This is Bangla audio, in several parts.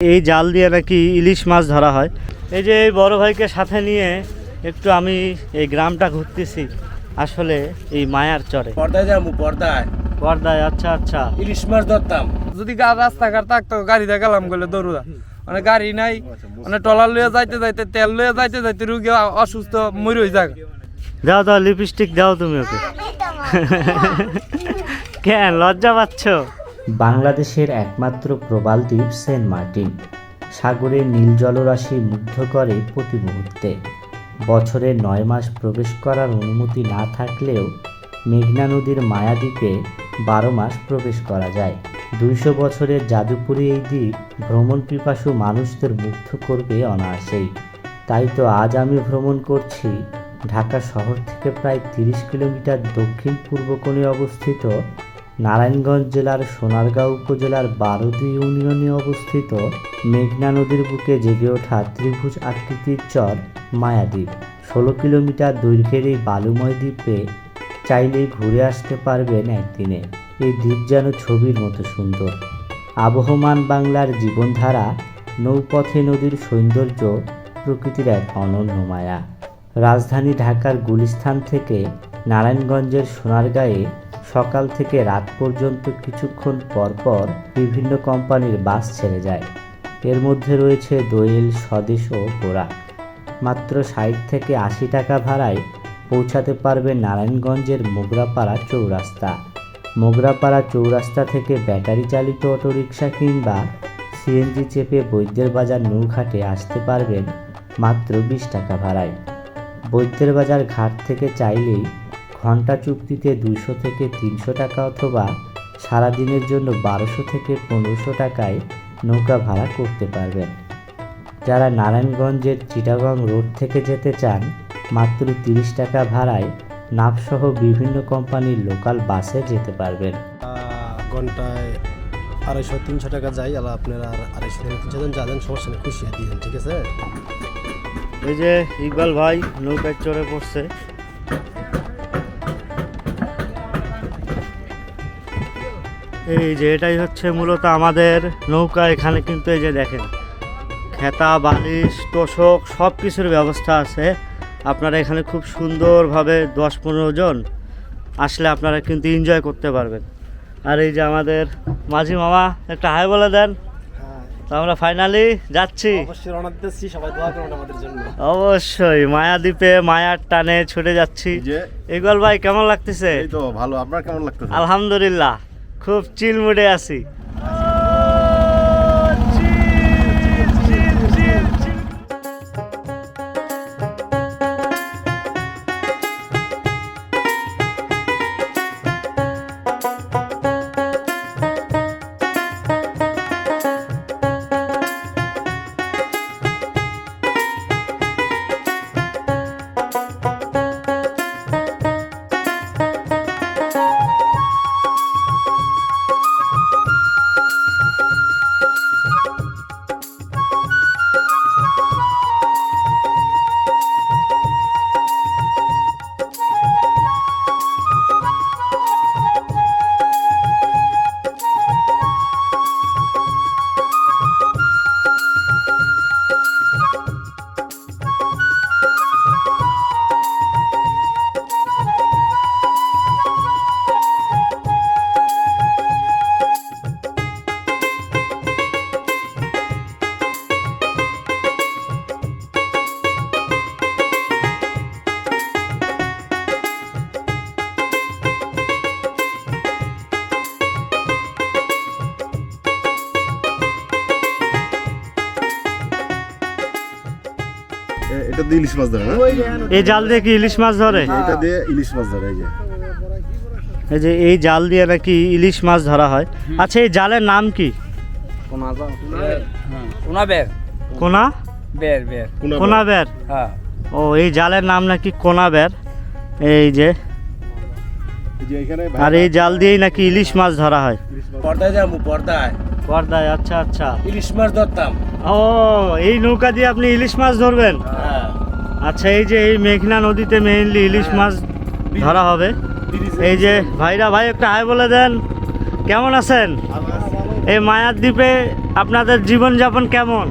এই জাল দিয়ে নাকি ইলিশ মাছ ধরা হয়। এই যে এই বড় ভাইকে সাথে নিয়ে একটু আমি এই গ্রামটা ঘুরতেছি। আসলে এই মায়ার চরে। পর্দায় যাব পর্দায়। পর্দায় আচ্ছা আচ্ছা। ইলিশ মাছ ধরতাম। যদি গা রাস্তাঘাট থাকতো গাড়ি দেখালাম গেলে দৌড়া মানে গাড়ি নাই মানে টলার লইয়া যাইতে যাইতে তেল লইয়া যাইতে যাইতে রুগী অসুস্থ মরে হয়ে যাক। দাও দাও লিপস্টিক দাও তুমি ওকে। কেন লজ্জা পাচ্ছ? বাংলাদেশের একমাত্র প্রবাল দ্বীপ সেন্ট মার্টিন। সাগরের নীল জলরাশি মুগ্ধ করে প্রতি মুহূর্তে। বছরের নয় মাস প্রবেশ করার অনুমতি না থাকলেও মেঘনা নদীর মায়াদ্বীপে বারো মাস প্রবেশ করা যায়। দুইশো বছরের জাদুপুরি এই দ্বীপ ভ্রমণ পিপাসু মানুষদের মুগ্ধ করবে অনায়াসেই। তাই তো আজ আমি ভ্রমণ করছি ঢাকা শহর থেকে প্রায় তিরিশ কিলোমিটার দক্ষিণ পূর্ব কোণে অবস্থিত নারায়ণগঞ্জ জেলার সোনারগাঁও উপজেলার বারোদি ইউনিয়নে অবস্থিত মেঘনা নদীর বুকে জেগে ওঠা ত্রিভুজ আকৃতির চর মায়াদ্বীপ ষোলো কিলোমিটার দৈর্ঘ্যের এই বালুময় দ্বীপে চাইলেই ঘুরে আসতে পারবেন একদিনে। এই দ্বীপ যেন ছবির মতো সুন্দর। আবহমান বাংলার জীবনধারা, নৌপথে নদীর সৌন্দর্য, প্রকৃতির এক অনন্য মায়া। রাজধানী ঢাকার গুলিস্থান থেকে নারায়ণগঞ্জের সোনারগাঁয়ে সকাল থেকে রাত পর্যন্ত কিছুক্ষণ পর পর বিভিন্ন কোম্পানির বাস ছেড়ে যায়। এর মধ্যে রয়েছে দোয়েল, স্বদেশ ও গোড়া মাত্র ষাট থেকে আশি টাকা ভাড়ায় পৌঁছাতে পারবে নারায়ণগঞ্জের মোগরাপাড়া চৌরাস্তা। মোগরাপাড়া চৌরাস্তা থেকে ব্যাটারি চালিত অটোরিকশা কিংবা সিএনজি চেপে বৈদ্যের বাজার নৌঘাটে আসতে পারবেন মাত্র বিশ টাকা ভাড়ায়। বৈদ্যের বাজার ঘাট থেকে চাইলেই ঘণ্টা চুক্তিতে দুশো থেকে তিনশো টাকা অথবা সারাদিনের জন্য বারোশো থেকে পনেরোশো টাকায় নৌকা ভাড়া করতে পারবেন। যারা নারায়ণগঞ্জের চিটাগং রোড থেকে যেতে চান মাত্র তিরিশ টাকা ভাড়ায় নাপসহ বিভিন্ন কোম্পানির লোকাল বাসে যেতে পারবেন। ঘন্টায় আড়াইশো তিনশো টাকা যাই আলা আপনারা আর আড়াইশো থেকে তিনশো জন যাবেন সমস্যা নেই খুশি দিয়ে ঠিক আছে? এই যে ইকবাল ভাই নৌকায় চড়ে পড়ছে এই যে এটাই হচ্ছে মূলত আমাদের নৌকা এখানে কিন্তু এই যে দেখেন খেতা বালিশ তোষক সব কিছুর ব্যবস্থা আছে। আপনারা এখানে খুব সুন্দরভাবে দশ পনেরো জন আসলে আপনারা কিন্তু এনজয় করতে পারবেন। আর এই যে আমাদের মাঝি মামা একটা হাই বলে দেন। তো আমরা ফাইনালি যাচ্ছি। অবশ্যই মায়াদ্বীপে মায়ার টানে ছুটে যাচ্ছি। ইকবাল ভাই কেমন লাগতেছে? এই তো ভালো আপনার কেমন লাগতেছে? আলহামদুলিল্লাহ। খুব চিল মুডে আছি। এটা দিয়ে ইলিশ মাছ ধরে না? এই জাল দিয়ে কি ইলিশ মাছ ধরে? এটা দিয়ে ইলিশ মাছ ধরে এই যে। এই যে এই জাল দিয়ে নাকি ইলিশ মাছ ধরা হয়। আচ্ছা এই জালের নাম কি? ওনা বের। কোনা? বের বের। কোনা কোনা বের। হ্যাঁ। ও এই জালের নাম নাকি কোনা বের। এই যে। এই যে এখানে আর এই জাল দিয়েই নাকি ইলিশ মাছ ধরা হয়। পর্দায় যাব পর্দায়। পর্দায় আচ্ছা আচ্ছা। ইলিশ মাছ ধরতাম। ও এই নৌকা দিয়ে আপনি ইলিশ মাছ ধরবেন? হ্যাঁ। আচ্ছা এই যে এই মেঘনা নদীতে মেইনলি ইলিশ মাছ ধরা হবে। এই যে ভাইরা ভাই একটা হাই বলে দেন। কেমন আছেন? এই মায়ার দ্বীপে আপনাদের জীবনযাপন কেমন?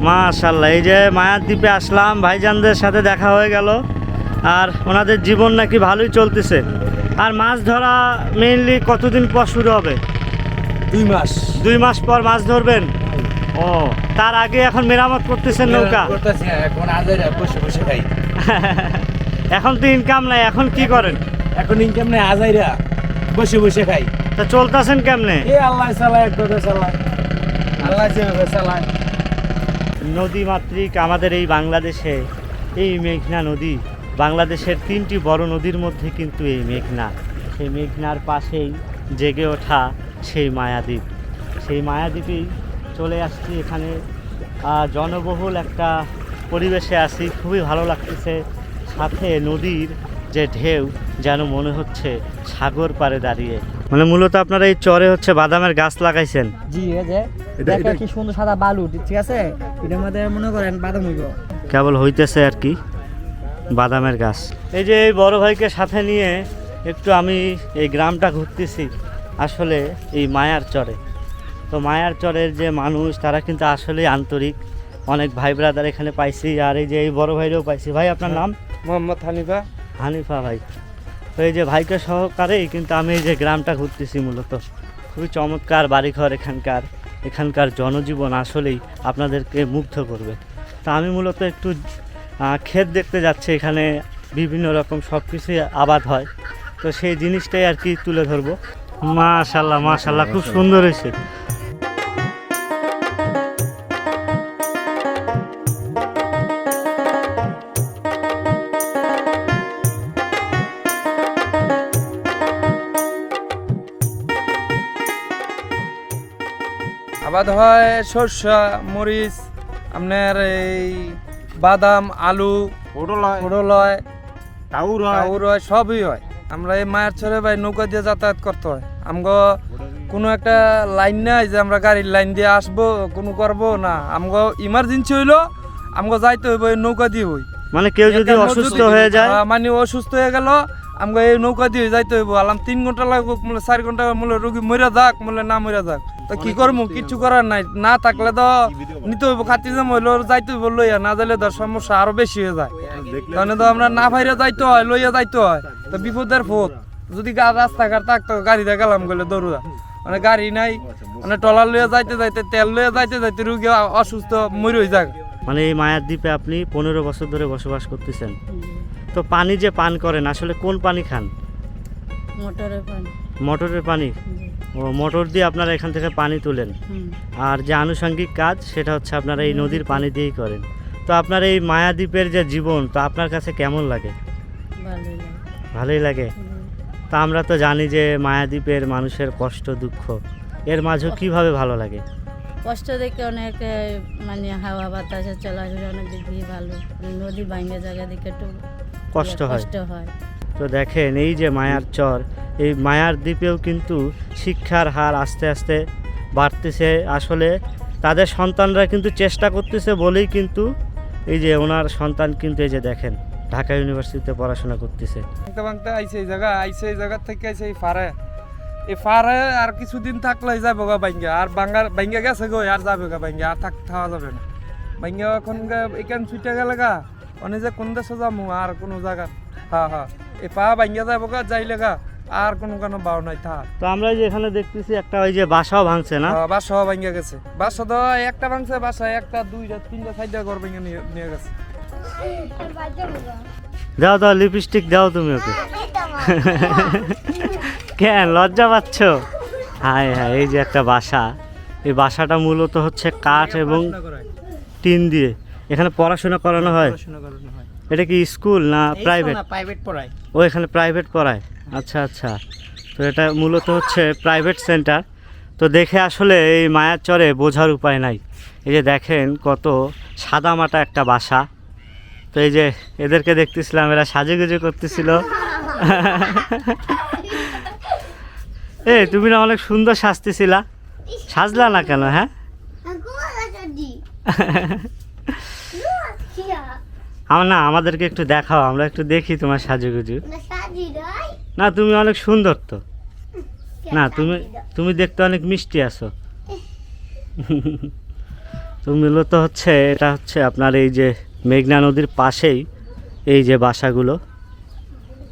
মাশাল্লাহ এই যে মায়ার দ্বীপে আসলাম ভাইজানদের সাথে দেখা হয়ে গেল। আর ওনাদের জীবন নাকি ভালোই চলতেছে। আর মাছ ধরা মেইনলি কতদিন পর শুরু হবে? দুই মাস। দুই মাস পর মাছ ধরবেন? ও তার আগে এখন মেরামত করতেছেন নৌকা? এখন বসে বসে খাই। এখন তো ইনকাম নাই এখন কি করেন? এখন ইনকাম নাই আজাইরা বসে বসে খাই। তা চলতেছেন কেমনে? এ আল্লাহ চালায় একভাবে চালায়। আল্লাহ যেভাবে চালায়। নদী মাতৃক আমাদের এই বাংলাদেশে এই মেঘনা নদী বাংলাদেশের তিনটি বড় নদীর মধ্যে কিন্তু এই মেঘনা। সেই মেঘনার পাশেই জেগে ওঠা সেই মায়াদ্বীপ। সেই মায়াদ্বীপেই চলে আসছি এখানে। আহ, জনবহুল একটা পরিবেশে আছি। খুবই ভালো লাগতেছে। সাথে নদীর যে ঢেউ যেন মনে হচ্ছে সাগর পাড়ে দাঁড়িয়ে। মানে মূলত আপনারা এই চরে হচ্ছে বাদামের গাছ লাগাইছেন। জি যে এটা- কি সুন্দর সাদা বালু ঠিক আছে? এটার মধ্যে মনে করেন বাদাম হইব। কেবল হইতেছে আর কি বাদামের গাছ। এই যে এই বড় ভাইকে সাথে নিয়ে একটু আমি এই গ্রামটা ঘুরতেছি আসলে এই মায়ার চরে। তো মায়ার চরের যে মানুষ তারা কিন্তু আসলেই আন্তরিক। অনেক ভাই ব্রাদার এখানে পাইছি আর এই যে এই বড় ভাইরেও পাইছি। ভাই আপনার নাম? মোহাম্মদ হানিফা। হানিফা ভাই। তো এই যে ভাইকে সহকারেই কিন্তু আমি এই যে গ্রামটা ঘুরতেছি মূলত। খুবই চমৎকার বাড়িঘর এখানকার। এখানকার জনজীবন আসলেই আপনাদেরকে মুগ্ধ করবে। তা আমি মূলত একটু ক্ষেত দেখতে যাচ্ছি। এখানে বিভিন্ন রকম সব কিছুই আবাদ হয়। তো সেই জিনিসটাই আর কি তুলে ধরবো। মাশাল্লাহ মাশাল্লাহ খুব সুন্দর হয়েছে। আবাদ হয় সরষা মরিচ আপনার এই বাদাম আলু পটল হয় পটল হয় টাউর হয় কাউর হয় সবই হয়। আমরা এই মায়ের ছড়ে ভাই নৌকা দিয়ে যাতায়াত করতে হয়। আমগো কোনো একটা লাইন নাই যে আমরা গাড়ির লাইন দিয়ে আসব কোনো করব না। আমগো ইমার্জেন্সি হইল আমগো যাইতে হইব এই নৌকা দিয়ে হই। মানে কেউ যদি অসুস্থ হয়ে যায় মানে অসুস্থ হয়ে গেল আমগো এই নৌকা দিয়ে যাইতে হইব। আলাম তিন ঘণ্টা লাগবে চার ঘণ্টা মূলে রোগী মরে যাক মূলে না মরে যাক। তো কি করব কিচ্ছু করার নাই। না থাকলে তো নিতে হইব খাতি জাম হইল যাইতে হইব লইয়া না যাইলে ধর সমস্যা আরও বেশি হয়ে যায়। তাহলে তো আমরা না ভাইরে যাইতে হয় লইয়া যাইতে হয়। তো বিপদের ফোক যদি গা- রাস্তাঘাট থাকতো গাড়ি দিয়ে গেলাম গেলে দৌড়া মানে গাড়ি নাই মানে টলার লইয়া যাইতে যাইতে তেল লইয়া যাইতে যাইতে রুগী অসুস্থ মরে হয়ে যাক মানে এই মায়ার দ্বীপে আপনি পনেরো বছর ধরে বসবাস করতেছেন। তো পানি যে পান করেন আসলে কোন পানি খান? মোটরের পানি। মোটরের পানি? ও মোটর দিয়ে আপনারা এখান থেকে পানি তোলেন। আর যে আনুষঙ্গিক কাজ সেটা হচ্ছে আপনারা এই নদীর পানি দিয়েই করেন। তো আপনার এই মায়াদ্বীপের যে জীবন তো আপনার কাছে কেমন লাগে? ভালোই লাগে। তা আমরা তো জানি যে মায়াদ্বীপের মানুষের কষ্ট দুঃখ এর মাঝেও কীভাবে ভালো লাগে? কষ্ট দেখে অনেক মানে হাওয়া বাতাসে চলাফেরা অনেক দিক দিয়ে ভালো। নদী ভাঙে জায়গা দিকে একটু কষ্ট হয়। কষ্ট হয়। তো দেখেন এই যে মায়ার চর এই মায়ার দ্বীপেও কিন্তু শিক্ষার হার আস্তে আস্তে বাড়তেছে। আসলে তাদের সন্তানরা কিন্তু চেষ্টা করতেছে বলেই কিন্তু এই যে ওনার সন্তান কিন্তু এই যে দেখেন, ঢাকা ইউনিভার্সিটিতে পড়াশোনা করতেছে। ভাঙতে এই জায়গা, আইছে এই জায়গা থেকে আইছে এই ফারে এই ফারে আর কিছুদিন থাকলে যাবে গা বাইঙ্গা আর বাঙ্গার বাইঙ্গা গেছে গো, আর যাবে গা বাইঙ্গা আর থাক থাকা যাবে না। বাইঙ্গা এখন এখান ছুটে গেলে গা, অনেক যে কোন দেশে যাব আর কোনো জায়গা হ্যাঁ হ্যাঁ এই পা বাইঙ্গা যাব গা, যাইলে গা। আর কোনো কোনো বাও নাই থা তো আমরা যে এখানে দেখতেছি একটা ওই যে বাসাও ভাঙছে না? হ্যাঁ, বাসা ভাঙ্গা গেছে। বাসা তো একটা ভাঙছে বাসা একটা দুইটা তিনটা চারটা ঘর ভেঙে নিয়ে নিয়ে গেছে। দাও দাও লিপস্টিক দাও তুমি ওকে। কেন লজ্জা পাচ্ছ? হায় হায় এই যে একটা বাসা। এই বাসাটা মূলত হচ্ছে কাঠ এবং টিন দিয়ে। এখানে পড়াশোনা করানো হয়? এটা কি স্কুল না প্রাইভেট প্রাইভেট পড়ায়। ও এখানে প্রাইভেট পড়ায়। আচ্ছা আচ্ছা। তো এটা মূলত হচ্ছে প্রাইভেট সেন্টার তো দেখে আসলে এই মায়ার চরে বোঝার উপায় নাই। এই যে দেখেন কত সাদামাটা একটা বাসা। তো এই যে এদেরকে দেখতেছিলাম এরা সাজেগুজে করতেছিল। এ তুমি না অনেক সুন্দর সাজতেছিলা। সাজলা না কেন হ্যাঁ? আমার না আমাদেরকে একটু দেখাও আমরা একটু দেখি তোমার সাজুগুজু। না তুমি অনেক সুন্দর তো। না তুমি তুমি দেখতে অনেক মিষ্টি আছো। তো মূলত হচ্ছে এটা হচ্ছে আপনার এই যে মেঘনা নদীর পাশেই এই যে বাসাগুলো।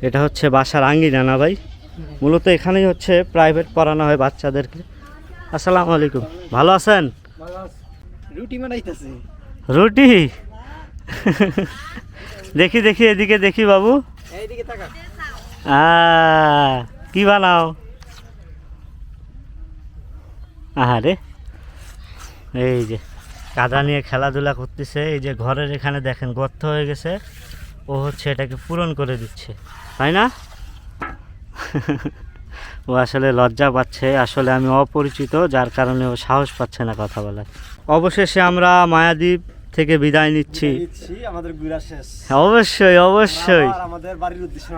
এটা হচ্ছে বাসার আঙ্গিনা না ভাই? মূলত এখানেই হচ্ছে প্রাইভেট পড়ানো হয় বাচ্চাদেরকে। আসসালামু আলাইকুম। ভালো আছেন? রুটি বানাইতেছে। রুটি? দেখি দেখি এদিকে দেখি বাবু। এইদিকে তাকা কি বানাও? আহারে, এই যে কাদা নিয়ে খেলাধুলা করতেছে, এই যে ঘরের এখানে দেখেন গর্ত হয়ে গেছে, ও হচ্ছে এটাকে পূরণ করে দিচ্ছে, তাই না? ও আসলে লজ্জা পাচ্ছে, আসলে আমি অপরিচিত, যার কারণে ও সাহস পাচ্ছে না কথা বলার। অবশেষে আমরা মায়াদ্বীপ থেকে বিদায় নিচ্ছি। আমাদের শেষ। অবশ্যই অবশ্যই। আমাদের বাড়ির উদ্দেশ্যে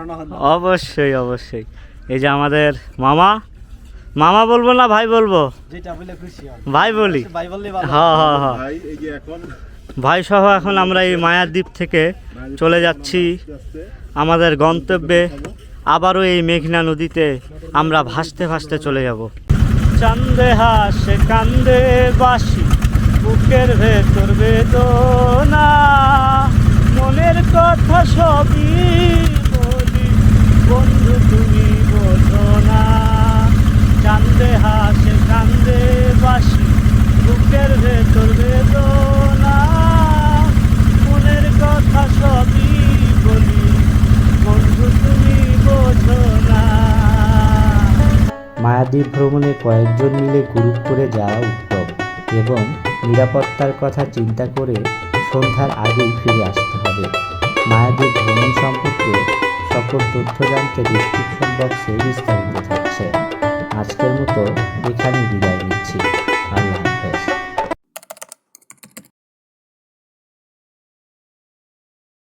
অবশ্যই অবশ্যই। এই যে আমাদের মামা মামা বলব না ভাই বলব? যেটা বলে খুশি হন। ভাই বলি। ভাই হ্যাঁ হ্যাঁ হ্যাঁ। ভাই এখন সহ এখন আমরা এই মায়াদ্বীপ থেকে চলে যাচ্ছি। আমাদের গন্তব্যে আবারও এই মেঘনা নদীতে আমরা ভাসতে ভাসতে চলে যাব। চান্দে হাসে কান্দে বাসি। বুকের ভেতর বেদনা, মনের কথা সবই বলি। বন্ধু, তুমি বোঝো না। কান্দে হাসে, কান্দে বাসি। বুকের ভেতর বেদনা, মনের কথা সবই বলি। বন্ধু, তুমি বোঝো না। মায়াদ্বীপ ভ্রমণে কয়েকজন মিলে গ্রুপ করে যাওয়া উত্তম এবং নিরাপত্তার কথা চিন্তা করে সন্ধ্যার আগেই ফিরে আসতে হবে। মায়াদ্বীপ ভ্রমণ সম্পর্কে সকল তথ্য জানতে ডিসক্রিপশন বক্সে বিস্তারিত থাকছে। আজকের মতো এখানে বিদায় নিচ্ছি।